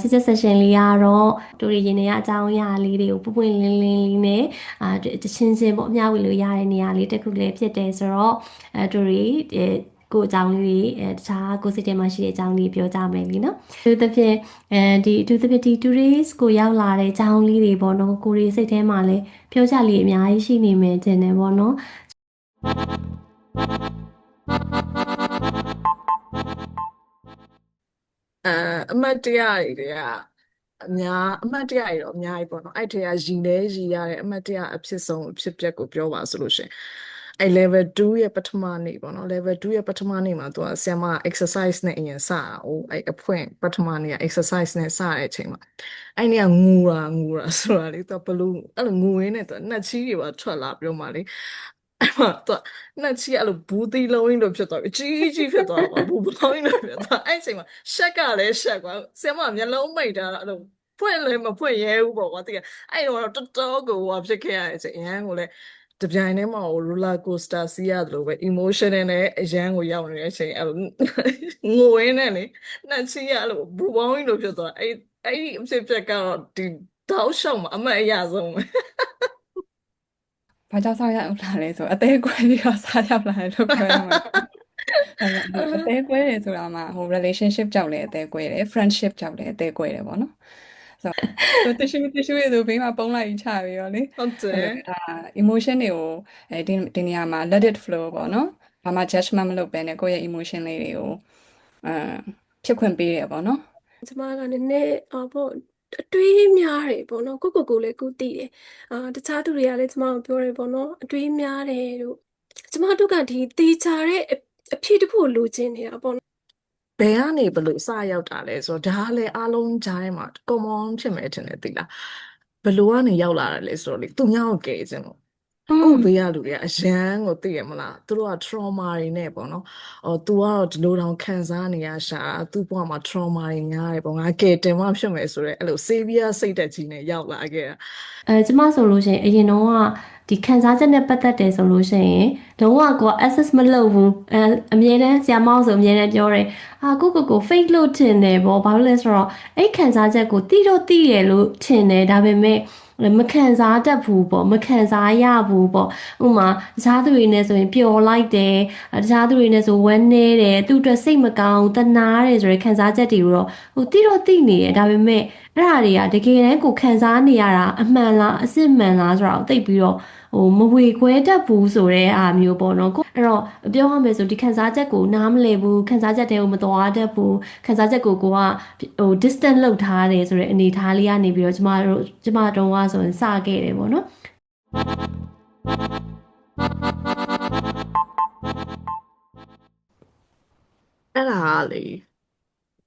ချစ်ချက် session လေးကတော့တူရီရင်တွေကအကြောင်းအရာလေးတွေကိုပွပွင့်လင်းလင်းလေးနဲ့အာတချင်းချင်းပေါ့အမျှဝေလို့ရတဲ့နေရာလေးတစ်ခုလေးဖြစ်တယ်ဆိုတော့အဲတူရီအဲကိုအကြောင်းလေးတွေအဲတခြားကိုစိတ်ထဲမှာရှိတဲ့အကြောင်းလေးပြောကြမယ်လीနော်အထူးသဖြင့်အဲဒီအထူးသဖြင့်ဒီ tourist ကိုရောက်လာတဲ့အကြောင်းလေးတွေပေါ့နော်ကိုရီစိတ်ထဲမှာလည်းပြောကြလေးအများကြီးရှိနေမယ်တင်တယ်ပေါ့နော် အဲအမတ်တရတွေတွေကအများအမတ်တရတွေတော့အများကြီးပေါ့နော်အဲ့ထဲကရည်လဲရည်ရတဲ့အမတ်တရအဖြစ်ဆုံးအဖြစ်ပျက်ကိုပြောပါဆိုလို့ရှရင်အဲ့ level 2ရဲ့ပထမနေ့ပေါ့နော် level 2ရဲ့ပထမနေ့မှာသူကဆရာမ exercise နဲ့အရင်စတာ哦အဲ့အဖွင့်ပထမနေ့က exercise နဲ့စတဲ့အချိန်မှာအဲ့နေ့ကငူတာငူတာဆိုတာလေသူကဘလို့အဲ့လိုငူရင်းနဲ့သူကနှက်ချီးတွေပါထွက်လာပြောမှလေအဲ့ မှာသူကနှက်ချီးအဲ့လိုဘူးသီးလုံးကြီးလိုဖြစ်သွားပြီကြီးကြီးဖြစ်သွားတာဘူးဘလုံးကြီးလိုဖြစ်သွားအဲ့အချိန်မှာရှက်ကလည်းရှက်ကွာဆရာမမျက်လုံးမိတ်တာအဲ့လိုဖွင့်လည်းမဖွင့်ရဲဘူးပေါ့ကွာတိကအဲ့တော့တော်တော်ကိုဟိုဖြစ်ခဲ့ရတဲ့အချိန်အရန်ကိုလည်းတပြိုင်တည်းမှာ roller coaster စီးရတယ်လို့ပဲ emotion နဲ့အရန်ကိုရောက်နေတဲ့အချိန်အဲ့လိုငိုရင်းနဲ့လေနှက်ချီးရအဲ့လိုဘူပေါင်းကြီးလိုဖြစ်သွားအဲ့အဲ့ဒီအဖြစ်ဖြစ်ကတော့ဒီတောက်လျှောက်မှာအမတ်အရဆုံးပဲ ဘာကြောင့်ဆောက်ရောက်လာလဲဆိုအသေးကွဲပြီးတော့ဆောက်ရောက်လာတယ်လို့ပြောရမှာအဲ့တော့အသေးကွဲတယ်ဆိုတာမှဟို relationship ကြောင့်လည်းအသေးကွဲတယ် friendship ကြောင့်လည်းအသေးကွဲတယ်ပေါ့နော်ဆိုတော့ tissue tissue တွေဆိုဘေးမှာပုံလိုက်ချပြီးတော့လေဟုတ်တယ်အာ emotion တွေကိုအဲဒီဒီနေရာမှာ let it flow ပေါ့နော်ဘာမှ judgment မလုပ်ဘဲနဲ့ကိုယ့်ရဲ့ emotion လေးတွေကိုအာဖြစ်ခွင့်ပေးတယ်ပေါ့နော်ကျမကနည်းနည်းအော်ပေါ့ အတွေးများတယ်ပေါ့နော်ကိုကိုကိုလည်းကိုသိတယ်အာတခြားသူတွေကလည်းကျမကိုပြောတယ်ပေါ့နော်အတွေးများတယ်လို့ကျမတို့ကဒီတေချာတဲ့အအဖြစ်တစ်ခုကိုလိုချင်နေတာပေါ့နော်ဘယ်ကနေဘလို့အစရောက်တာလဲဆိုတော့ဒါကလည်းအားလုံးကြားထဲမှာ common ဖြစ်မယ်ထင်တယ်သိလားဘလို့ကနေရောက်လာတယ်လဲဆိုတော့လေသူများကိုကယ်ခြင်းလို့ ကိုယ့်ဘေးကလူတွေကအရန်ကိုသိရမလားသူတို့က trauma တွေနဲ့ပေါ့နော်။အော် तू ကတော့ဒီလိုတောင်ခံစားနေရရှာသူ့ဘဝမှာ trauma တွေများတယ်ပေါ့ငါကယ်တင်မှဖြစ်မယ်ဆိုတော့အဲ့လို severe စိတ်သက်ကြီးနဲ့ရောက်လာခဲ့တာအဲကျမဆိုလို့ရှိရင်အရင်တော့ကဒီခံစားချက်နဲ့ပတ်သက်တယ်ဆိုလို့ရှိရင်လုံးဝကိုက access မလုပ်ဘူးအဲအမြဲတမ်းဆရာမောက်ဆိုအမြဲတမ်းပြောတယ်အာကိုကိုကို fake လို့ထင်တယ်ပေါ့ဘာလို့လဲဆိုတော့အဲ့ခံစားချက်ကိုတိတော့တိရလို့ထင်တယ်ဒါပေမဲ့ မခံစားတတ်ဘူးပေါ့မခံစားရဘူးပေါ့ဥပမာတခြားသူတွေနဲ့ဆိုရင်ပျော်လိုက်တယ်တခြားသူတွေနဲ့ဆိုဝမ်းနေတယ်သူ့အတွက်စိတ်မကောင်းတနာတယ်ဆိုတဲ့ခံစားချက်တွေကိုတော့ဟိုတိတော့တိနေတယ်ဒါပေမဲ့အဲ့ဒါတွေကတကယ်တမ်းကိုခံစားနေရတာအမှန်လားအစစ်မှန်လားဆိုတာကိုသိပြီးတော့ ဟိုမဝေခွဲတတ်ဘူးဆိုတဲ့အားမျိုးပေါ့နော်ကိုအဲ့တော့ပြောရမယ်ဆိုဒီခံစားချက်ကိုနားမလည်ဘူးခံစားချက်တွေကိုမတော်တတ်ဘူးခံစားချက်ကိုကိုကဟို distant လောက်ထားတယ်ဆိုတဲ့အနေအထားလေးကနေပြီးတော့ကျမတို့ကျမတုံးကဆိုရင်စခဲ့တယ်ပေါ့နော်အဲ့ဒါကလေ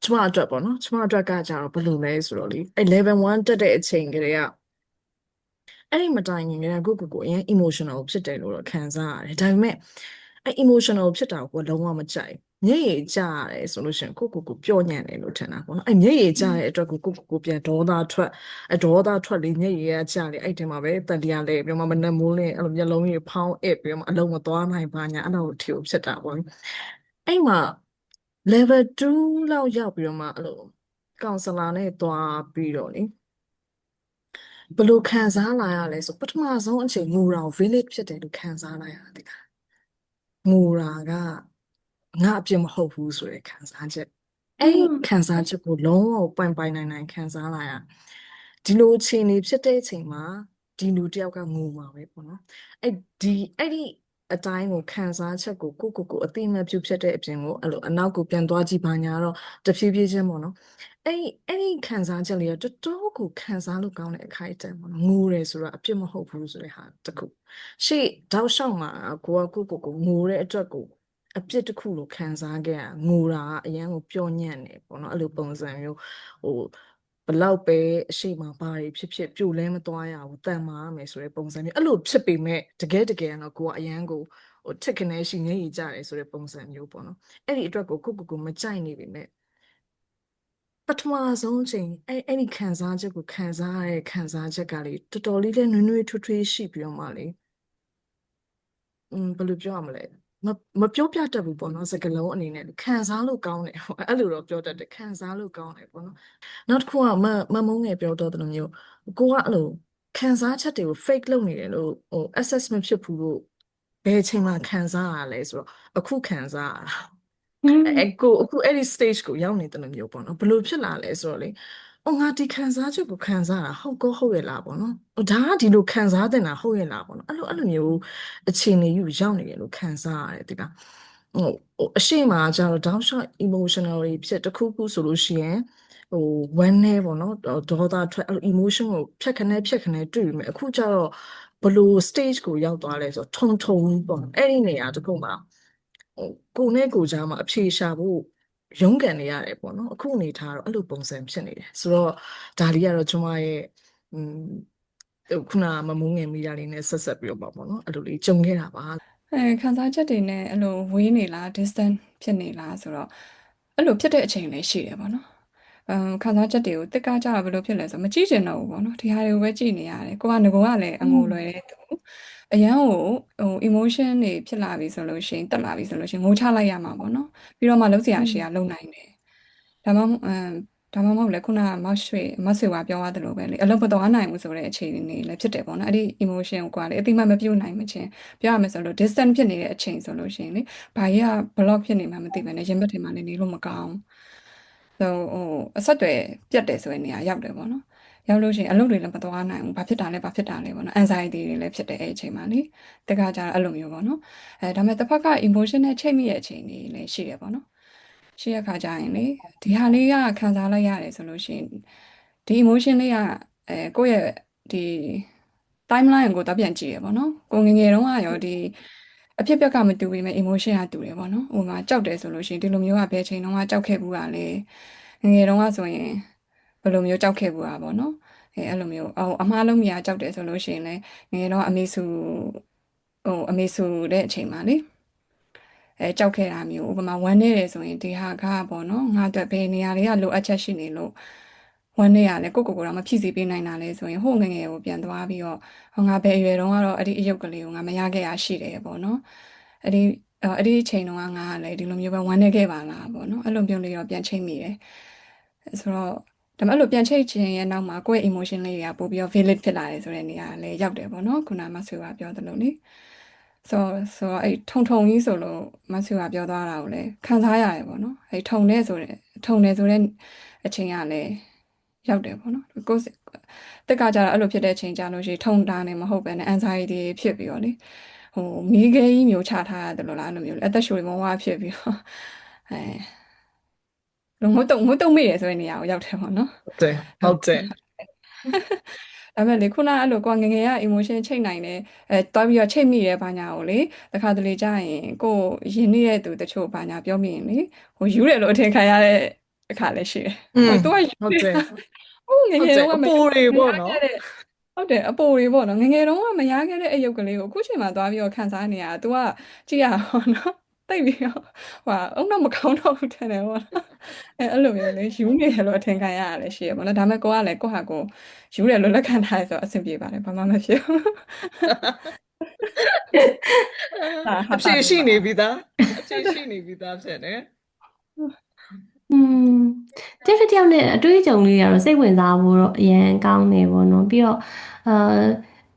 ကျမအတွက်ပေါ့နော်ကျမအတွက်ကကြတော့ဘယ်လိုလဲဆိုတော့လေအဲ့ level 1တက်တဲ့အချိန်ကလေးက အဲ့ဒီမတိုင်ခင်ကကိုကိုကိုအရင် emotional ဖြစ်တယ်လို့တော့ခံစားရတယ်ဒါပေမဲ့အဲ့ emotional ဖြစ်တာကိုလုံးဝမကြိုက်မျက်ရည်ကျရတယ်ဆိုလို့ရှိရင်ကိုကိုကိုပျော့ညံ့တယ်လို့ထင်တာပေါ့နော်အဲ့မျက်ရည်ကျတဲ့အတွက်ကိုကိုကိုပြန်ဒေါသထွက်အဒေါသထွက်လေမျက်ရည်ကကျလေအဲ့ဒီမှာပဲတန်တရားလဲပြီးမှမနှမိုးလင်းအဲ့လိုမျက်လုံးကြီးဖောင်းအစ်ပြီးမှအလုံးမသွားနိုင်ပါညာအဲ့လိုထီကိုဖြစ်တာပေါ့အဲ့မှာ level 2လောက်ရောက်ပြီးတော့မှအဲ့လိုကောင်ဆလာနဲ့တွားပြီးတော့လေ ဘယ်လိုခံစားလာရလဲဆိုပထမဆုံးအချိန်ငိုတာကို village ဖြစ်တယ်လို့ခံစားလာရတယ်လားငိုတာကငါအပြစ်မဟုတ်ဘူးဆိုတဲ့ခံစားချက်အဲ့ဒီခံစားချက်ကိုလုံးဝပိုင်ပိုင်နိုင်နိုင်ခံစားလာရဒီလိုအခြေအနေဖြစ်တဲ့အချိန်မှာဒီလူတယောက်ကငိုမှာပဲပေါ့နော်အဲ့ဒီအဲ့ဒီအတိုင်းကိုခံစားချက်ကိုကိုကိုကိုအတိအမတ်ပြုဖြစ်တဲ့အပြင်ကိုအဲ့လိုအနောက်ကိုပြန်သွားကြည့်ပါညာတော့တဖြည်းဖြည်းချင်းပေါ့နော် အဲ့ဒီအဲ့ဒီခံစားချက်လေးကတော်တော်ကိုခံစားလို့ကောင်းတဲ့အခိုက်အတန့်ပေါ့နော်ငိုတယ်ဆိုတာအပြစ်မဟုတ်ဘူးဆိုတဲ့ဟာတစ်ခုရှေ့တောက်လျှောက်မှာကိုကကိုကိုကိုငိုတဲ့အတွက်ကိုအပြစ်တစ်ခုလို့ခံစားခဲ့ရငိုတာကအရန်ကိုပျော့ညံ့နေပေါ့နော်အဲ့လိုပုံစံမျိုးဟိုဘလောက်ပဲအရှိမဘာတွေဖြစ်ဖြစ်ပြိုလဲမသွားရဘူးတန်မာရမယ်ဆိုတဲ့ပုံစံမျိုးအဲ့လိုဖြစ်ပေမဲ့တကယ်တကယ်တော့ကိုကအရန်ကိုဟိုထက်ကနေရှိနေရကြတယ်ဆိုတဲ့ပုံစံမျိုးပေါ့နော်အဲ့ဒီအတွက်ကိုကိုကိုကိုမကြိုက်နေပေမဲ့ ပထမဆုံးအချိန်အဲ့အဲ့ဒီခံစားချက်ကိုခံစားရတဲ့ခံစားချက်ကလေတော်တော်လေးလဲနွေးနွေးထွေးထွေးရှိပြီးတော့မှလေอืมဘယ်လိုပြောရမလဲမမပြောပြတတ်ဘူးပေါ့နော်စကားလုံးအနေနဲ့ခံစားလို့ကောင်းတယ်ဟိုအဲ့လိုတော့ပြောတတ်တယ်ခံစားလို့ကောင်းတယ်ပေါ့နော်နောက်တစ်ခုကမမမုန်းငယ်ပြောတော့တယ်လို့မျိုးကိုကအဲ့လိုခံစားချက်တွေကို fake လုပ်နေတယ်လို့ဟို access မဖြစ်ဘူးလို့ဘယ်အချိန်မှခံစားရလဲဆိုတော့အခုခံစားရတာ အဲကိုအခုအဲ့ဒီ stage ကိုရောက်နေတယ်လို့မျိုးပေါ့နော်ဘယ်လိုဖြစ်လာလဲဆိုတော့လေဟိုငါဒီခံစားချက်ကိုခံစားတာဟုတ်ကောဟုတ်ရဲ့လားပေါ့နော်ဟိုဒါကဒီလိုခံစားတင်တာဟုတ်ရဲ့လားပေါ့နော်အဲ့လိုအဲ့လိုမျိုးအခြေအနေယူရောက်နေတယ်လို့ခံစားရတယ်ဒီကဟိုဟိုအရှိမကျတော့ down shot emotional တွေဖြစ်တစ်ခုခုဆိုလို့ရှိရင်ဟို one နဲ့ပေါ့နော်ဒေါသထွက်အဲ့လို emotion ကိုဖြတ်ခနဲဖြတ်ခနဲတွေ့ပြီမယ်အခုကျတော့ဘယ်လို stage ကိုရောက်သွားလဲဆိုတော့ထုံထုံပေါ့နော်အဲ့ဒီနေရာတစ်ခုမှာဟို ကိုနဲ့ကိုကြားမှာအဖြေရှာဖို့ရုန်းကန်နေရတယ်ပေါ့နော်အခုအနေထားတော့အဲ့လိုပုံစံဖြစ်နေတယ်ဆိုတော့ဒါလေးကတော့ကျွန်မရဲ့อืมဟိုခုနကမမုန်းငယ်မိတာလေးနဲ့ဆက်ဆက်ပြီးတော့ပေါ့နော်အဲ့လိုလေးကြုံခဲ့တာပါအဲခံစားချက်တွေနဲ့အဲ့လိုဝေးနေလား distance ဖြစ်နေလားဆိုတော့အဲ့လိုဖြစ်တဲ့အချိန်လည်းရှိတယ်ပေါ့နော်။အမ်ခံစားချက်တွေကိုတစ်ကားကြတာဘယ်လိုဖြစ်လဲဆိုတော့မကြည့်ချင်တော့ဘူးပေါ့နော်။ဒီဟာတွေကိုပဲကြည့်နေရတယ်။ကိုကငကောကလည်းအငိုလွယ်တဲ့သူ အရန်ကိုဟို emotion တွေဖြစ်လာပြီဆိုလို့ရှိရင်တက်လာပြီဆိုလို့ရှိရင်ငိုချလိုက်ရမှာပေါ့နော်။ပြီးတော့မှလုံးစရာရှိရလုံးနိုင်တယ်။ဒါမှမဟုတ်အမ်ဒါမှမဟုတ်လေခုနကမဆွေမဆွေကပြောသွားသလိုပဲလေအလုံးမတော်နိုင်ဘူးဆိုတဲ့အခြေအနေလည်းဖြစ်တယ်ပေါ့နော်။အဲ့ဒီ emotion ကိုကလေအတိမတ်မပြုတ်နိုင်မချင်းပြောရမယ်ဆိုလို့ distance ဖြစ်နေတဲ့အချိန်ဆိုလို့ရှိရင်လေဘာကြီးက block ဖြစ်နေမှမသိဘဲနဲ့ရင်ဘတ်ထဲမှာလည်းနေလို့မကောင်း ဆိုဟိုအဆက်တွေပြတ်တယ်ဆိုတဲ့နေရာရောက်တယ်ပေါ့နော်ရောက်လို့ရှိရင်အလုပ်တွေလည်းမသွားနိုင်ဘူးဘာဖြစ်တာလဲဘာဖြစ်တာလဲပေါ့နော် anxiety တွေလည်းဖြစ်တယ်အဲ့အချိန်မှာလေတကကြတော့အဲ့လိုမျိုးပေါ့နော်အဲဒါမဲ့တစ်ဖက်က emotion နဲ့ချိန်မိရဲ့အချိန်တွေလည်းရှိတယ်ပေါ့နော်ရှိရခါကြရင်လေဒီဟာလေးကခံစားလိုက်ရတယ်ဆိုလို့ရှိရင်ဒီ emotion လေးကအဲကိုယ့်ရဲ့ဒီ timeline ကိုတော့ပြန်ကြည့်ရပေါ့နော်ကိုငယ်ငယ်တုန်းကရောဒီ အဖြစ်အပျက်ကမတူပေမဲ့ emotion ကတူတယ်ပေါ့နော်ဟိုမှာကြောက်တယ်ဆိုလို့ရှိရင်ဒီလိုမျိုးကဘယ်ချိန်တုန်းကကြောက်ခဲ့ဘူးတာလဲငယ်ငယ်တုန်းကဆိုရင်ဘယ်လိုမျိုးကြောက်ခဲ့ဘူးတာပေါ့နော်အဲအဲ့လိုမျိုးအော်အမှားလုံးမရကြောက်တယ်ဆိုလို့ရှိရင်လည်းငယ်ငယ်တုန်းကအမေစုဟိုအမေစုတဲ့အချိန်မှာလေအဲကြောက်ခဲ့တာမျိုးဥပမာဝမ်းနေတယ်ဆိုရင်ဒီဟာကပေါ့နော်ငါအတွက်ဘယ်နေရာတွေကလိုအပ်ချက်ရှိနေလို့ ဝမ်းနေရလဲကိုကိုကိုတော့မဖြည့်ဆည်းပေးနိုင်တာလဲဆိုရင်ဟိုငယ်ငယ်ကိုပြန်သွားပြီးတော့ဟောငါဘယ်အရွယ်တုန်းကတော့အဲ့ဒီအယုတ်ကလေးကိုငါမရခဲ့ရရှိတယ်ပေါ့နော်အဲ့ဒီအဲ့ဒီအချိန်တုန်းကငါကလည်းဒီလိုမျိုးပဲဝမ်းနေခဲ့ပါလားပေါ့နော်အဲ့လိုမျိုးလေးတော့ပြန်ချိန်မိတယ်ဆိုတော့ဒါပေမဲ့အဲ့လိုပြန်ချိတ်ခြင်းရဲ့နောက်မှာကိုယ့်ရဲ့ emotion လေးတွေကပို့ပြီးတော့ valid ဖြစ်လာတယ်ဆိုတဲ့နေရာလည်းရောက်တယ်ပေါ့နော်ခုနမဆွေကပြောသလိုလေဆိုဆိုတော့အဲ့ထုံထုံကြီးဆိုလို့မဆွေကပြောသွားတာကိုလည်းခံစားရတယ်ပေါ့နော်အဲ့ထုံနေဆိုတဲ့ထုံနေဆိုတဲ့အချိန်ကလည်း ရောက်တယ်ပေါ့နော်ကိုယ်တက်ကကြတော့အဲ့လိုဖြစ်တဲ့အချိန်ကြလို့ရှိရင်ထုံတာနေမဟုတ်ပဲနဲ့ anxiety ဖြစ်ပြီးတော့လေဟိုမိခဲကြီးမျိုးချထားရတယ်လို့လားအဲ့လိုမျိုးလေအသက်ရှူမဝါဖြစ်ပြီးတော့အဲလုံးငုတ်တုံငုတ်တုံမိတယ်ဆိုတဲ့နေရာကိုရောက်တယ်ပေါ့နော်ဟုတ်တယ်ဟုတ်တယ်ဒါပေမဲ့လေခုနအဲ့လိုကိုယ်ငယ်ငယ်က emotion ချိန်နိုင်တယ်အဲတွားပြီးတော့ချိန်မိရဲဘာညာကိုလေတခါတလေကြာရင်ကိုယ်ယဉ်နေတဲ့သူတချို့ဘာညာပြောမိရင်လေဟိုယူတယ်လို့အထင်ခံရတဲ့ အခါလည်းရှိတယ် อืม ဟိုသူကယူ ဟုတ်တယ် ဟိုငယ်ငယ် ဟုတ်တယ် တော့ အပိုတွေပေါ့နော် ဟုတ်တယ်အပိုတွေပေါ့နော်ငယ်ငယ်တုန်းကမရခဲ့တဲ့အယုတ်ကလေးကိုအခုချိန်မှာသွားပြီးတော့ခံစားနေရတာ तू ကကြည့်ရအောင်နော်တိတ်ပြီးတော့ဟိုအုံတော့မကောင်းတော့ဘူးထင်တယ်ပေါ့နော်အဲအဲ့လိုမျိုးလေယူနေတယ်လို့အထင်ခံရတာလည်းရှိရပေါ့နော်ဒါပေမဲ့ကိုကလည်းကိုယ့်ဟာကိုယူတယ်လို့လက်ခံထားရဆိုတော့အဆင်ပြေပါတယ်ဘာမှမဖြစ်ဘူး ဟာဟာ အဖြေရှိနေပြီသားအဖြေရှိနေပြီသားဖြစ်နေ อืมတစ်တစ်ယောက်နဲ့အတွေ့အကြုံလေးတွေကတော့စိတ်ဝင်စားဖို့တော့အရင်ကောင်းနေပေါ့နော်ပြီးတော့အာ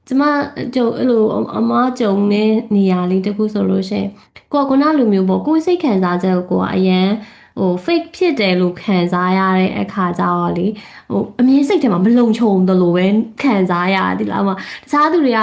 ကျမကြုံအဲ့လိုအမကြုံနေနေရာလေးတခုဆိုလို့ရှိရင်ကိုကခုနလိုမျိုးပေါ့ကိုယ်စိတ်ခံစားချက်ကိုကိုကအရင်ဟို fake ဖြစ်တယ်လို့ခံစားရတဲ့အခါကျတော့လေဟိုအမြင်စိတ်ထဲမှာမလုံခြုံသလိုပဲခံစားရတယ်ဒီလားမတခြားသူတွေက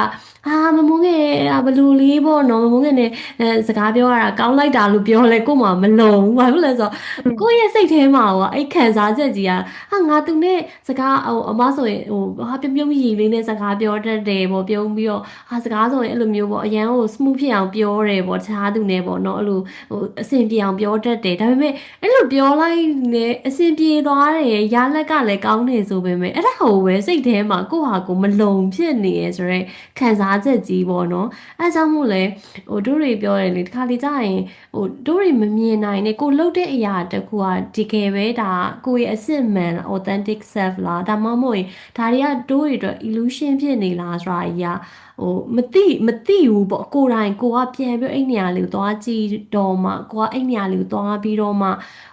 အာမမုန်းငယ်อ่ะဘလူလေးပေါ့နော်မမုန်းငယ်နဲ့အဲစကားပြောရတာကောင်းလိုက်တာလို့ပြောလဲကို့မှာမလုံဘူးဘာဖြစ်လဲဆိုတော့ကိုယ့်ရဲ့စိတ်ထဲမှာကအဲ့ခံစားချက်ကြီးကဟာငါသူနဲ့စကားဟိုအမဆိုရင်ဟိုဟာပြုံးပြုံးရည်လေးနဲ့စကားပြောတတ်တယ်ပေါ့ပြုံးပြီးတော့ဟာစကားဆိုရင်အဲ့လိုမျိုးပေါ့အရန်ဟို smooth ဖြစ်အောင်ပြောတယ်ပေါ့တခြားသူနဲ့ပေါ့နော်အဲ့လိုဟိုအဆင်ပြေအောင်ပြောတတ်တယ်ဒါပေမဲ့အဲ့လိုပြောလိုက်နေအဆင်ပြေသွားတယ်ရလက်ကလည်းကောင်းနေဆိုပေမဲ့အဲ့ဒါဟိုပဲစိတ်ထဲမှာကိုယ့်ဟာကိုယ်မလုံဖြစ်နေရဆိုတော့ခံစားချက်ကြီးပေါ့နော်အဲဒါကြောင့်မို့လဲဟိုတို့တွေပြောတယ်လေတခါလေကြာရင်ဟိုတို့တွေမမြင်နိုင်နဲ့ကိုလှုပ်တဲ့အရာတစ်ခုကတကယ်ပဲဒါကိုယ့်ရဲ့အစစ်မှန် authentic self လားဒါမှမဟုတ်ရင်ဒါတွေကတို့တွေအတွက် illusion ဖြစ်နေလားဆိုတာကြီးကဟိုမသိမသိဘူးပေါ့ကိုယ်တိုင်ကိုကပြန်ပြီးအဲ့နေရာလေးကိုသွားကြည့်တော့မှကိုကအဲ့နေရာလေးကိုသွားပြီးတော့မှ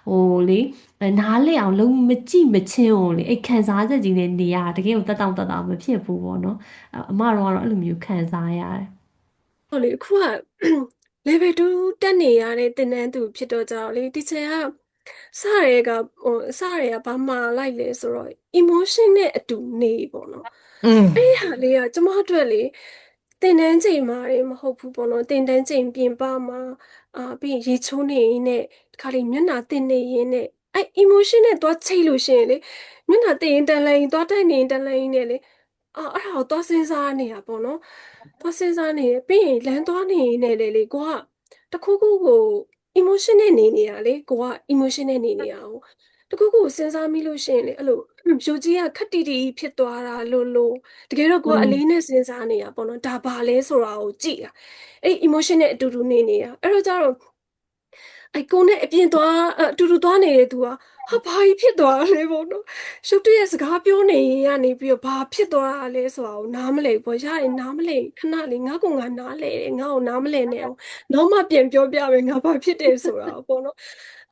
ဟိုလေနားလဲအောင်လုံးမကြည့်မချင်းကိုလေအဲ့ခံစားချက်ကြီးနဲ့နေရတကယ်ကိုတက်တောင့်တက်တာမဖြစ်ဘူးပေါ့နော်အမတော်ကတော့အဲ့လိုမျိုးခံစားရတယ်ဟုတ်လေအခုက level 2တက်နေရတဲ့သင်တန်းသူဖြစ်တော့ကြတော့လေတီချာက စရဲကဟိုစရဲကဘာမှလိုက်လဲဆိုတော့ emotion နဲ့အတူနေပေါ့နော်อืมအဲ့ဒီဟာလေးကကျမအတွက်လေတင်တန်းချိန်မှာတွေမဟုတ်ဘူးပေါ့နော်တင်တန်းချိန်ပြင်ပမှာအာပြီးရင်ရေချိုးနေရင်းနဲ့ဒီခါလေးမျက်နှာတင်နေရင်းနဲ့အဲ့ emotion နဲ့သွားချိတ်လို့ရှိရင်လေမျက်နှာတင်ရင်တန်လန်းရင်သွားတိုက်နေရင်တန်လန်းရင်နဲ့လေအာအဲ့ဒါကိုသွားစဉ်းစားနေတာပေါ့နော်သွားစဉ်းစားနေရပြီးရင်လမ်းသွားနေရင်နဲ့လေလေကိုကတခုခုကို emotion နဲ့နေနေတာလေကိုက emotion နဲ့နေနေတာကိုတခုခုကိုစဉ်းစားမိလို့ရှိရင်လေအဲ့လိုယူကြီးကခက်တီတီဖြစ်သွားတာလို့လို့တကယ်တော့ကိုကအလေးနဲ့စဉ်းစားနေတာပေါ့နော်ဒါဘာလဲဆိုတာကိုကြည့်တာအဲ့ဒီ emotion နဲ့အတူတူနေနေတာအဲ့တော့ကျတော့ အဲ့ကိုနဲ့အပြင်သွားအအတူတူသွားနေတဲ့သူကဟာဘာကြီးဖြစ်သွားလဲပေါ့နော်ရှုပ်တရက်စကားပြောနေရင်ကနေပြီးတော့ဘာဖြစ်သွားတာလဲဆိုတာကိုနားမလည်ဘူးပေါ့ရတယ်နားမလည်ခဏလေးငါ့ကိုငါနားလဲတယ်ငါ့ကိုနားမလဲနဲ့အောင်နောက်မှပြန်ပြောပြမယ်ငါဘာဖြစ်တယ်ဆိုတာကိုပေါ့နော်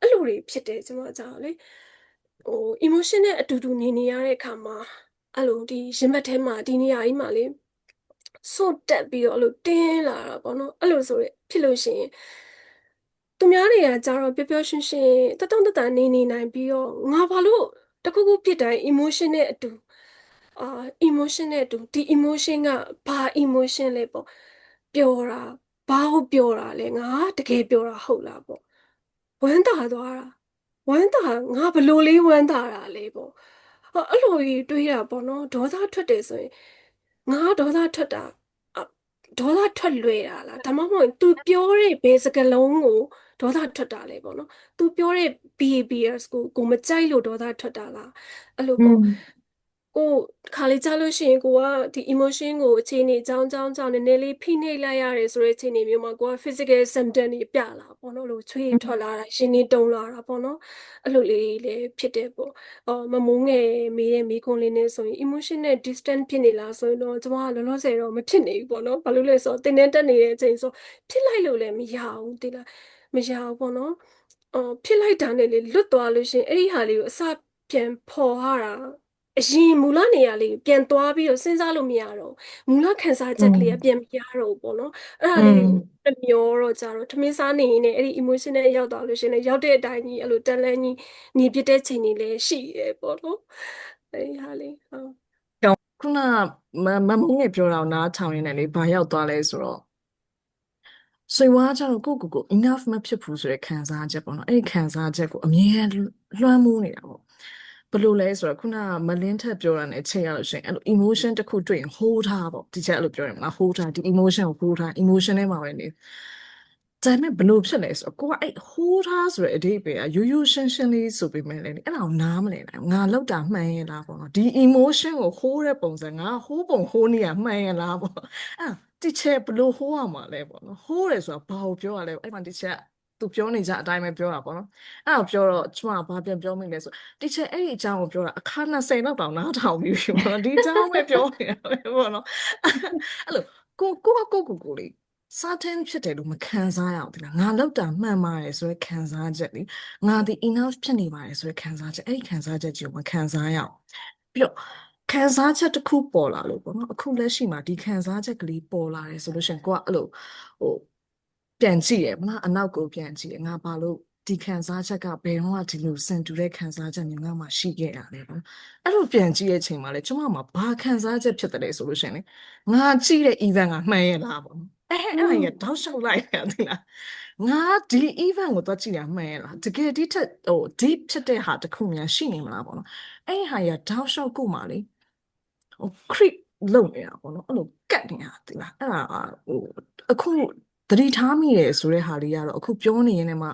အဲ့လိုတွေဖြစ်တယ်ကျွန်မကကြာတော့လေဟို emotion နဲ့အတူတူနေနေရတဲ့အခါမှာအဲ့လိုဒီရင်ဘတ်ထဲမှာဒီနေရာကြီးမှာလေစွတ်တက်ပြီးတော့အဲ့လိုတင်းလာတာပေါ့နော်အဲ့လိုဆိုရဖြစ်လို့ရှိရင် သူများတွေကကြတော့ပျော်ပျော်ရွှင်ရွှင်တတောင့်တတနေနေနိုင်ပြီးတော့ငါဘာလို့တခုခုဖြစ်တိုင်း emotion နဲ့အတူအာ emotion နဲ့အတူဒီ emotion ကဘာ emotion လဲပေါ့ပျော်တာဘာကိုပျော်တာလဲငါတကယ်ပျော်တာဟုတ်လားပေါ့ဝမ်းသာသွားတာဝမ်းသာငါဘယ်လိုလေးဝမ်းသာတာလဲပေါ့ဟောအဲ့လိုကြီးတွေးတာပေါ့နော်ဒေါသထွက်တယ်ဆိုရင်ငါဒေါသထွက်တာအဒေါသထွက်လွယ်တာလားဒါမှမဟုတ် तू ပြောတဲ့ဘယ်စကားလုံးကို ဒေါသထွက်တာလဲပေါ့နော် तू ပြောတဲ့ behaviors ကိုကိုမကြိုက်လို့ဒေါသထွက်တာလားအဲ့လိုပေါ့ကိုခါလေးကြားလို့ရှိရင်ကိုကဒီ emotion ကိုအခြေအနေအကြောင်းအကြောင်းကြောင့်နည်းနည်းလေးဖိနှိပ်လိုက်ရတယ်ဆိုတဲ့အခြေအနေမျိုးမှာကိုက physical symptom တွေပြလာပေါ့နော်လို့ချွေးထွက်လာတာရှင်နေတုံလာတာပေါ့နော်အဲ့လိုလေးလည်းဖြစ်တယ်ပေါ့အော်မမိုးငယ်မေးတဲ့မေးခွန်းလေးနဲ့ဆိုရင် emotion နဲ့ distant ဖြစ်နေလားဆိုရင်တော့ကျွန်မကလောလောဆယ်တော့မဖြစ်နေဘူးပေါ့နော်ဘာလို့လဲဆိုတော့တင်းတင်းတက်နေတဲ့အချိန်ဆိုဖြစ်လိုက်လို့လည်းမရဘူးတိလား မရဘူးပေါ့နော်အော်ဖြစ်လိုက်တာနဲ့လေလွတ်သွားလို့ရှရင်အဲ့ဒီဟာလေးကိုအစပြန်ဖော်ရတာအရင်မူလနေရာလေးကိုပြန်သွားပြီးတော့စဉ်းစားလို့မရတော့ဘူးမူလခန်းစားချက်ကလေးကပြန်မရတော့ဘူးပေါ့နော်အဲ့ဒါလေးတွေတစ်မျောတော့ကြတော့ထမင်းစားနေရင်လည်းအဲ့ဒီ emotion နဲ့ရောက်သွားလို့ရှရင်လည်းရောက်တဲ့အတိုင်းကြီးအဲ့လိုတန်လန်းကြီးနေပြတဲ့ချိန်တွေလည်းရှိတယ်ပေါ့နော်အဲဒီဟာလေးဟုတ်ခုနမမမုန်းငယ်ပြောတာကိုနားထောင်ရင်းနဲ့လေဘာရောက်သွားလဲဆိုတော့ ဆွေဝါးကြတော့ကိုယ့်ကိုယ်ကို enough မဖြစ်ဘူးဆိုတဲ့ခံစားချက်ပေါ့နော်အဲ့ဒီခံစားချက်ကိုအမြဲလွှမ်းမိုးနေတာပေါ့ဘယ်လိုလဲဆိုတော့ခုနကမလင်းထက်ပြောတာနဲ့ချိန်ရလို့ရှိရင်အဲ့လို emotion တစ်ခုတွေ့ရင် hold ထားပေါ့ဒီချက်အဲ့လိုပြောရမလား hold ထားဒီ emotion ကို hold ထား emotion ထဲမှာပဲနေဒါပေမဲ့ဘယ်လိုဖြစ်လဲဆိုတော့ကိုကအဲ့ hold ထားဆိုတဲ့အဓိပ္ပာယ်ကရိုးရိုးရှင်းရှင်းလေးဆိုပေမဲ့လည်းအဲ့ဒါကိုနားမလည်နိုင်ဘူးငါလောက်တာမှန်ရဲ့လားပေါ့နော်ဒီ emotion ကို hold တဲ့ပုံစံငါ hold ပုံ hold နေရမှန်ရဲ့လားပေါ့အဲ့ တီချာဘယ်လို hold ရမှာလဲပေါ့နော် hold တယ်ဆိုတာဘာကိုပြောရလဲအဲ့မှာတီချာသူပြောနေကြအတိုင်းပဲပြောတာပေါ့နော်အဲ့ဒါကိုပြောတော့ကျမကဘာပြန်ပြောမိလဲဆိုတီချာအဲ့ဒီအကြောင်းကိုပြောတာအခါ20လောက်တောင်နားထောင်ပြီးပြီပေါ့နော်ဒီအကြောင်းပဲပြောနေတာပဲပေါ့နော်အဲ့လိုကိုကိုကကိုကိုကိုလေး certain ဖြစ်တယ်လို့မခံစားရအောင်ဒီလားငါလောက်တာမှန်ပါတယ်ဆိုတဲ့ခံစားချက်လေငါဒီ enough ဖြစ်နေပါတယ်ဆိုတဲ့ခံစားချက်အဲ့ဒီခံစားချက်ကြီးကိုမခံစားရအောင်ပြီးတော့ ခံစားချက်တစ်ခုပေါ်လာလို့ပေါ့နော်အခုလက်ရှိမှာဒီခံစားချက်ကလေးပေါ်လာတယ်ဆိုလို့ရှရင်ကိုကအဲ့လိုဟိုပြန်ကြည့်ရမလားအနောက်ကိုပြန်ကြည့်ရငါဘာလို့ဒီခံစားချက်ကဘယ်တော့မှဒီလိုစင်တူတဲ့ခံစားချက်မျိုးငါမှရှိခဲ့ရလဲပေါ့အဲ့လိုပြန်ကြည့်ရဲ့အချိန်မှာလေကျွန်မမှာဘာခံစားချက်ဖြစ်တယ်လဲဆိုလို့ရှရင်လေငါကြည့်တဲ့ event ကမှန်ရဲ့လားပေါ့နော်အဲ့အဲ့အဲ့ရတောက်လျှောက်လိုက်တယ်သိလားငါဒီ event ကိုတော့ကြည့်ရမှန်းရလားတကယ်ဒီထက်ဟို deep ဖြစ်တဲ့ဟာတစ်ခုများရှိနေမလားပေါ့နော်အဲ့ဟာရတောက်လျှောက်ကိုမှလေ ဟို creep လုံနေတာပေါ့နော်အဲ့လိုကတ်နေတာသိလားအဲ့ဒါဟိုအခုသတိထားမိတယ်ဆိုတဲ့ဟာလေးကတော့အခုပြောနေရင်လည်းမှ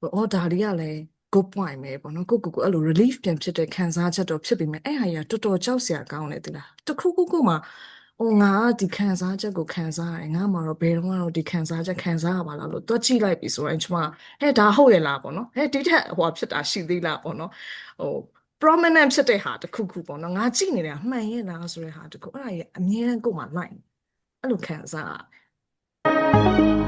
ဟိုအော်ဒါလေးကလည်း good point ပဲပေါ့နော်ကိုကိုကိုအဲ့လို relief ပြန်ဖြစ်တဲ့ခံစားချက်တော့ဖြစ်ပေမဲ့အဲ့ဟာရတော်တော်ကြောက်စရာကောင်းတယ်သိလားတခုခုခုမှ။အော်ငါကဒီခံစားချက်ကိုခံစားရတယ်။ငါမှတော့ဘယ်တော့မှတော့ဒီခံစားချက်ခံစားရပါလားလို့တွက်ကြည့်လိုက်ပြီဆိုရင်ကျွန်မဟဲ့ဒါဟုတ်ရဲ့လားပေါ့နော်။ဟဲ့ဒီထက်ဟိုဖြစ်တာရှိသေးလားပေါ့နော်။ဟို prominent ဖြစ်တဲ့ဟာတစ်ခုခုပေါ့နော်။ငါကြည့်နေတာမှန်ရဲ့လားဆိုတဲ့ဟာတစ်ခုအဲ့ဒါကြီးအမြဲတမ်းကိုယ်မှလိုက်အဲ့လိုခံစားရ